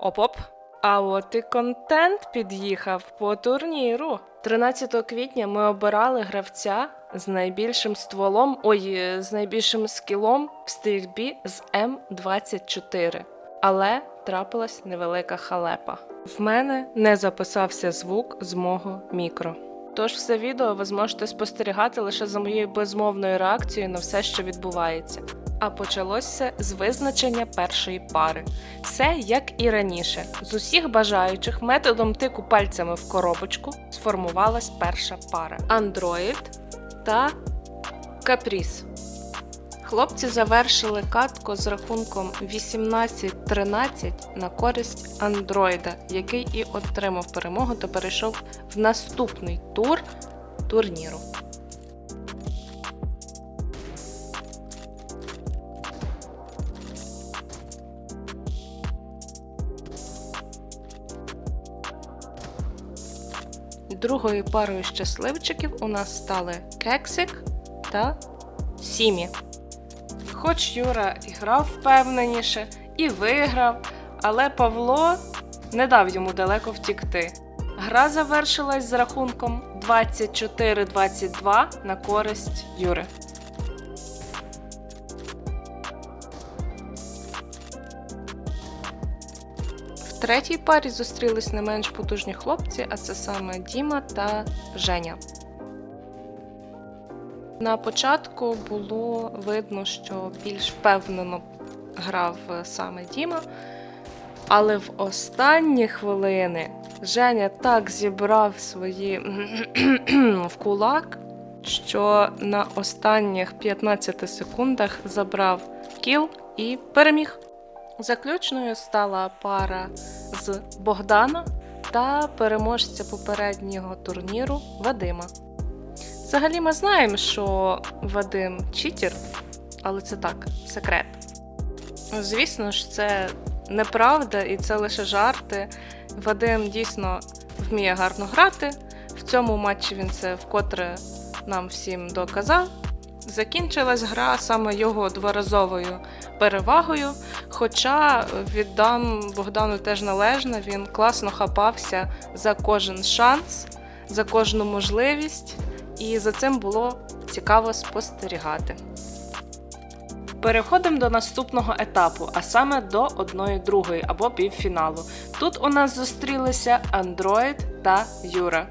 Оп-оп. А от і контент під'їхав по турніру. 13 квітня ми обирали гравця з найбільшим стволом, ой, з найбільшим скілом в стрільбі з М24. Але трапилась невелика халепа. В мене не записався звук з мого мікро. Тож все відео ви зможете спостерігати лише за моєю безмовною реакцією на все, що відбувається. А почалося з визначення першої пари. Все як і раніше. З усіх бажаючих методом тику пальцями в коробочку сформувалась перша пара: Android та Капріс. Хлопці завершили катку з рахунком 18-13 на користь Андроїда, який і отримав перемогу та перейшов в наступний тур турніру. Другою парою щасливчиків у нас стали Кексик та Сімі. Хоч Юра і грав впевненіше і виграв, але Павло не дав йому далеко втікти. Гра завершилась з рахунком 24-22 на користь Юри. В третій парі зустрілись не менш потужні хлопці, а це саме Діма та Женя. На початку було видно, що більш впевнено грав саме Діма. Але в останні хвилини Женя так зібрав свої в кулак, що на останніх 15 секундах забрав кіл і переміг. Заключною стала пара з Богдана та переможця попереднього турніру Вадима. Взагалі ми знаємо, що Вадим читер, але це так, секрет. Звісно ж, це неправда і це лише жарти. Вадим дійсно вміє гарно грати. В цьому матчі він це вкотре нам всім доказав. Закінчилась гра саме його дворазовою перевагою. Хоча віддам Богдану теж належне, він класно хапався за кожен шанс, за кожну можливість, і за цим було цікаво спостерігати. Переходимо до наступного етапу, а саме до 1-2 або півфіналу. Тут у нас зустрілися Андроїд та Юра.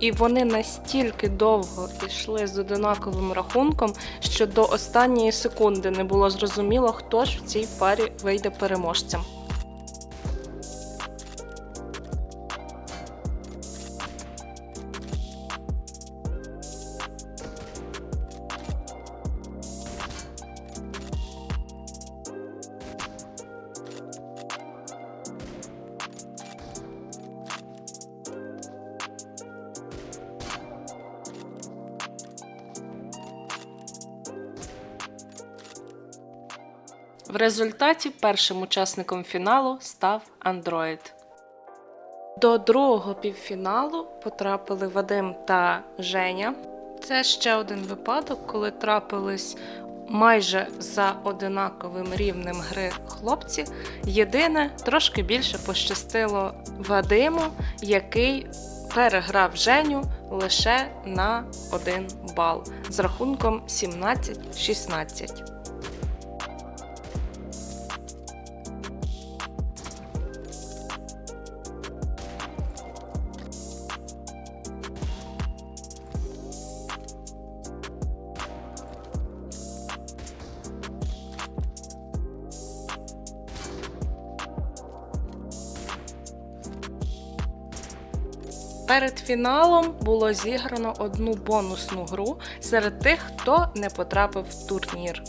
І вони настільки довго йшли з одинаковим рахунком, що до останньої секунди не було зрозуміло, хто ж в цій парі вийде переможцем. В результаті першим учасником фіналу став Андроїд. До другого півфіналу потрапили Вадим та Женя. Це ще один випадок, коли трапились майже за одинаковим рівнем гри хлопці. Єдине, трошки більше пощастило Вадиму, який переграв Женю лише на один бал з рахунком 17-16. Перед фіналом було зіграно одну бонусну гру серед тих, хто не потрапив в турнір.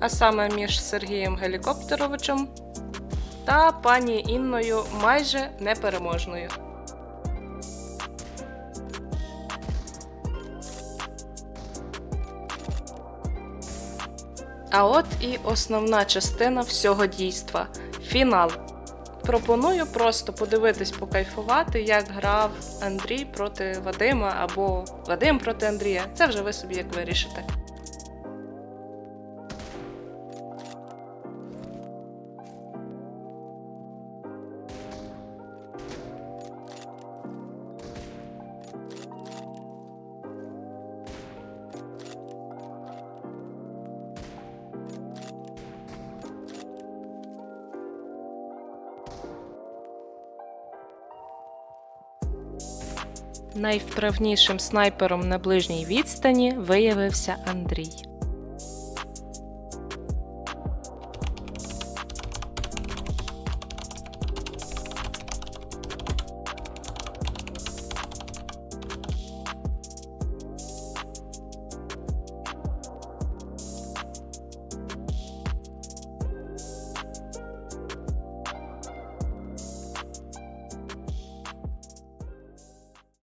А саме між Сергієм Гелікоптеровичем та пані Інною майже непереможною. А от і основна частина всього дійства фінал. Пропоную просто подивитись, покайфувати, як грав Андрій проти Вадима або Вадим проти Андрія. Це вже ви собі як вирішите. Найвправнішим снайпером на ближній відстані виявився Андрій.